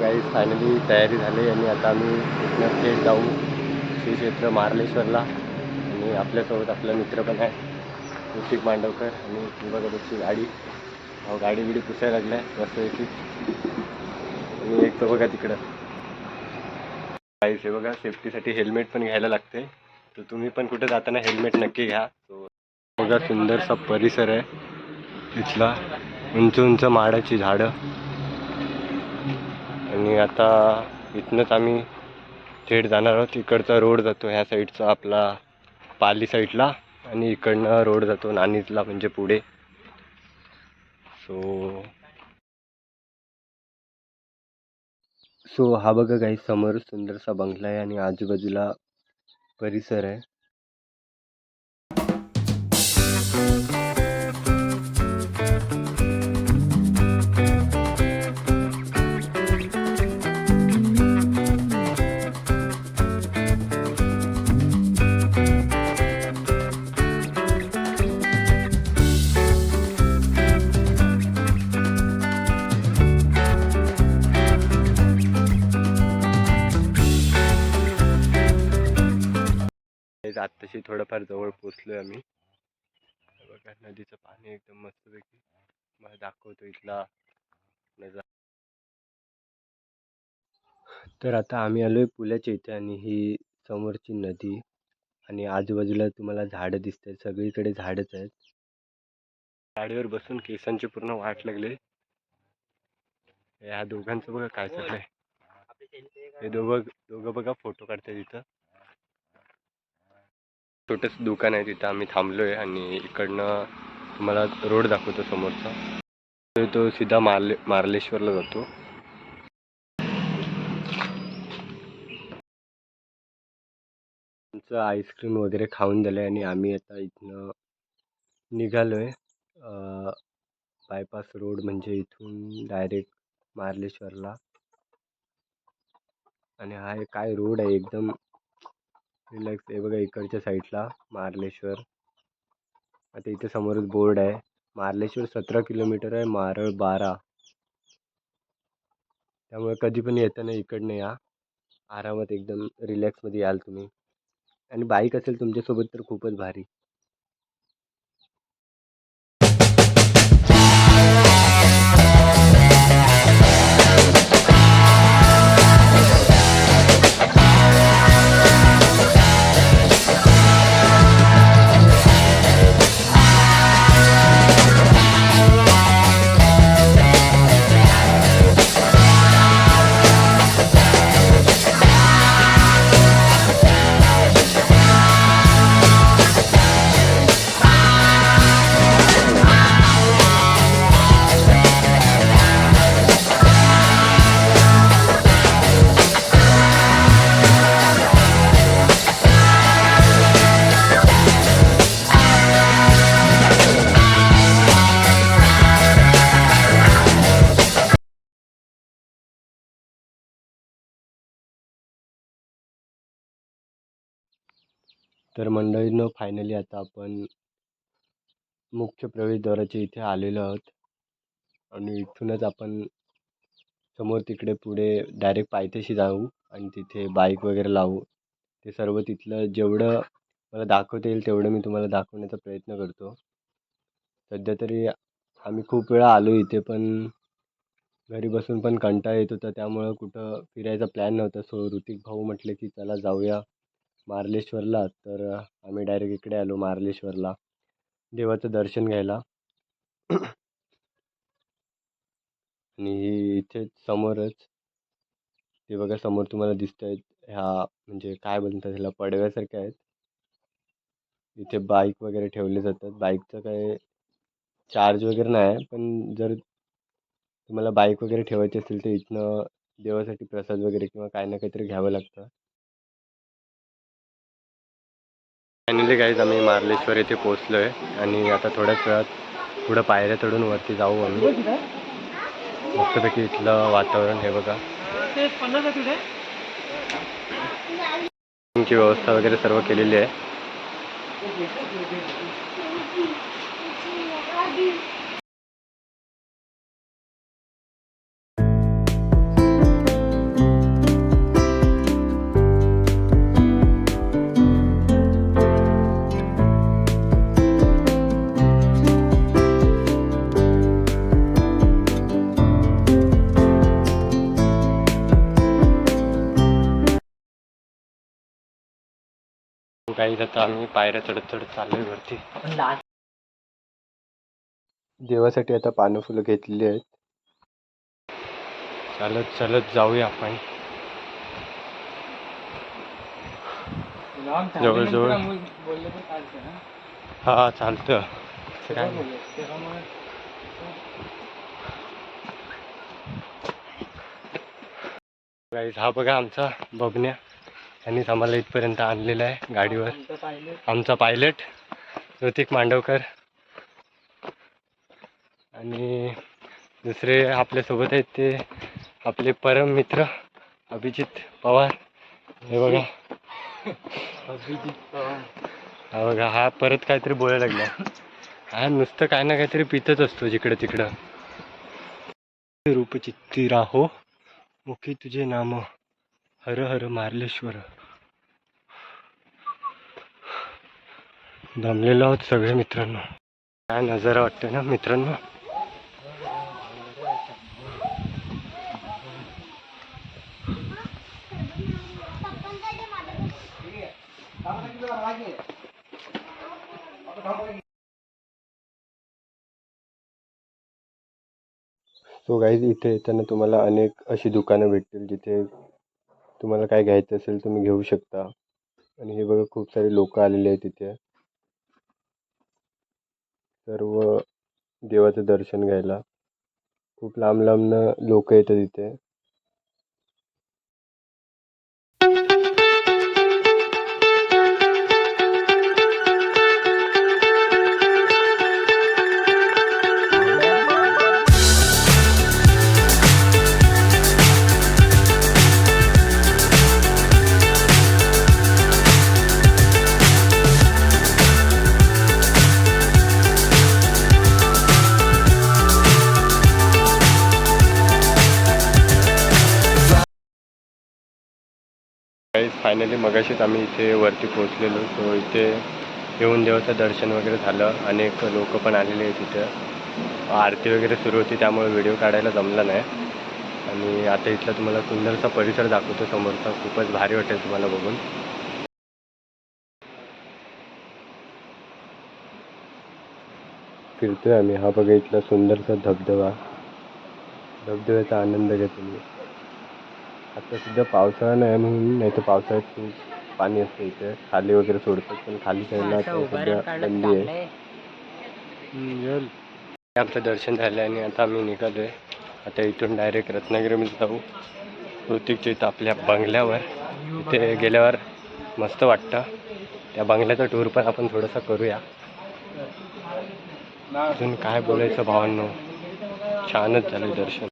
काही फायनली तयारी झाली आणि आता आम्ही इथनं थेट जाऊ श्री क्षेत्र मार्लेश्वरला आणि आपल्यासोबत आपला मित्र पण आहे ऋतिक मांडवकर. आणि ही गाडी. अहो गाडी बिडी पुसायला लागल्या. मस्त आणि एक तर बघा तिकडं. काहीच आहे बघा सेफ्टीसाठी हेल्मेट पण घ्यायला लागते तर तुम्ही पण कुठे जाताना हेल्मेट नक्की घ्या. तो बघा सुंदरसा परिसर आहे. इथला उंच उंच माडाची झाडं. आणि आता इथनंच आम्ही थेट जाणार आहोत. इकडचा रोड जातो ह्या साईडचा आपला पाली साईडला आणि इकडनं रोड जातो नाणीजला म्हणजे पुढे. सो सो हा बघा काही समोर सुंदरसा बंगला आहे आणि आजूबाजूला परिसर आहे. नदीशी थोडंफार जवळ पोचलो आहे आम्ही बघा नदीचं पाणी एकदम मस्तपैकी मला दाखवतो इथला नजारा. तर आता आम्ही आलोय पुलाच्या इथे आणि ही समोरची नदी आणि आजूबाजूला तुम्हाला झाडं आहेत सगळीकडे झाडच आहेत. गाडीवर बसून केसांची पूर्ण वाट लागले या दोघांचं बघा काय चाललंय. हे दोघं दोघं बघा फोटो काढतात इथं. छोटंसं दुकान आहे तिथं आम्ही थांबलो आहे आणि इकडनं तुम्हाला रोड दाखवतो समोरचा. तो- तो सीधा मार्ले मार्लेश्वरला जातो. आमचं आईस्क्रीम वगैरे खाऊन झालं आणि आम्ही आता इथनं आहे बायपास रोड म्हणजे इथून डायरेक्ट मार्लेश्वरला. आणि हा एक काय रोड आहे एकदम रिलॅक्स हे बघा इकडच्या साईडला मार्लेश्वर. आता इथे समोरच बोर्ड आहे. मार्लेश्वर सतरा किलोमीटर आहे मारळ बारा. त्यामुळे कधी पण येताना इकडनं या. आरामात एकदम रिलॅक्समध्ये याल तुम्ही. आणि बाईक असेल तुमच्यासोबत तर खूपच भारी. तर मंडळींनो फायनली आता आपण मुख्य प्रवेशद्वाराच्या इथे आलेलो आहोत. आणि इथूनच आपण समोर तिकडे पुढे डायरेक्ट पायथ्याशी जाऊ आणि तिथे बाईक वगैरे लावू. ते सर्व तिथलं जेवढं मला दाखवता येईल तेवढं मी तुम्हाला दाखवण्याचा प्रयत्न करतो. सध्या तरी आम्ही खूप वेळा आलो इथे पण घरी बसून पण कंटाळा येत होता. त्यामुळं कुठं फिरायचा प्लॅन नव्हता. सो ऋतिक भाऊ म्हटले की चला जाऊया. मार्लेश्वरला. तर आम्ही डायरेक्ट इकडे आलो मार्लेश्वरला. देवाचं दर्शन घ्यायला. आणि इथे समोरच ते बघा समोर तुम्हाला दिसत आहेत ह्या म्हणजे काय बोलतात ह्याला पडव्यासारख्या आहेत. इथे बाईक वगैरे ठेवले जातात. बाईकचं काय चार्ज वगैरे नाही आहे पण जर तुम्हाला बाईक वगैरे ठेवायची असेल तर इथनं देवासाठी प्रसाद वगैरे किंवा काय ना काहीतरी घ्यावं लागतं. फायनली गाईज आम्ही मार्लेश्वर येथे पोचलो आहे आणि आता थोड्याच वेळात पुढं पायऱ्या चढून वरती जाऊ आम्ही. मस्तपैकी इथलं वातावरण हे बघा. ची व्यवस्था वगैरे सर्व केलेली आहे. काही आता आम्ही पायऱ्या चढत चढत चाललोय वरती. देवासाठी आता पानं फुलं घेतलेली आहेत. चालत चालत जाऊया आपण. जवळजवळ हा चालतं. काय? हा बघा आमचा बबन्या. यांनीच आम्हाला इथपर्यंत आणलेला आहे गाडीवर. आमचा पायलट. ऋतिक मांडवकर. आणि दुसरे आपल्यासोबत आहेत ते आपले परम मित्र अभिजित पवार. हे बघा. हा बघा हा परत काहीतरी बोलायला लागला. हा नुसतं काय ना काहीतरी पितच असतो जिकडं तिकडं. रूपचित्ती राहो मुखी तुझे नाम हर हर मार्लेश्वर. दमलेलो आहोत सगळे मित्रांनो. काय नजारा वाटते ना मित्रांनो? सो गाईज इथे येताना तुम्हाला अनेक अशी दुकानं भेटतील जिथे तुम्हाला काय घ्यायचं असेल तुम्ही घेऊ शकता. आणि हे बघा खूप सारे लोक आलेले आहेत तिथे सर्व देवाचं दर्शन घ्यायला. खूप लांब लांबनं लोक येतात इथे. फायनली मगाशीच आम्ही इथे वरती पोहोचलेलो. सो इथे येऊन देवाचं दर्शन वगैरे झालं अनेक लोक पण आलेले आहेत इथं. आरती वगैरे सुरू होती त्यामुळे व्हिडिओ काढायला जमला नाही. आणि आता इथला तुम्हाला सुंदरसा परिसर दाखवतो समोरचा. खूपच भारी वाटेल तुम्हाला बघून. फिरतोय आम्ही. हा बघा इथला सुंदरसा धबधबा. धबधब्याचा आनंद घेतो मी आता सध्या पावसाळा नाही म्हणून नाही तर पावसाळ्यात खूप पाणी असतं इथे. खाली वगैरे सोडतात पण खाली साईडला आता सध्या बंदी आहे. आमचं दर्शन झालं आणि आता आम्ही निघालोय. आता इथून डायरेक्ट रत्नागिरीमध्ये जाऊ. ऋतिकच्या इथं आपल्या बंगल्यावर. तिथे गेल्यावर मस्त वाटतं. त्या बंगल्याचा टूर पण आपण थोडासा करूया. अजून काय बोलायचं भावांनो? छानच झालं दर्शन.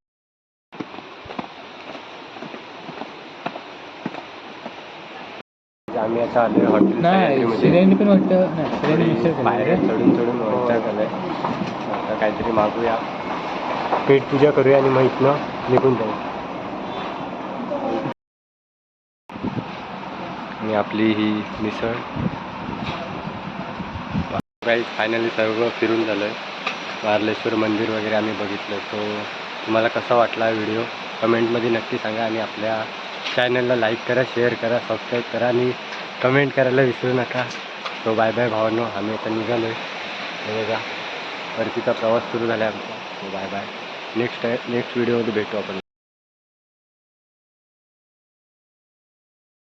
आम्ही आता आलोय हॉटेल नाही पण वाटतं नाही बाहेर चढून चढून आलाय आता काहीतरी मागूया. पेट पूजा करूया आणि मग इथनं निघून जाऊ. आणि आपली ही मिसळ. काही फायनली सर्व फिरून झालं आहे मार्लेश्वर मंदिर वगैरे आम्ही बघितलं सो तुम्हाला कसा वाटला व्हिडिओ कमेंटमध्ये नक्की सांगा आणि आपल्या चॅनलला लाईक करा शेअर करा सबस्क्राईब करा आणि कमेंट करायला विसरू नका. तो बाय बाय भावांनो आम्ही आता निघालो आहे बघा. परतीचा प्रवास सुरू झाला आहे आमचा. तो बाय बाय. नेक्स्ट नेक्स्ट व्हिडिओमध्ये भेटू आपण.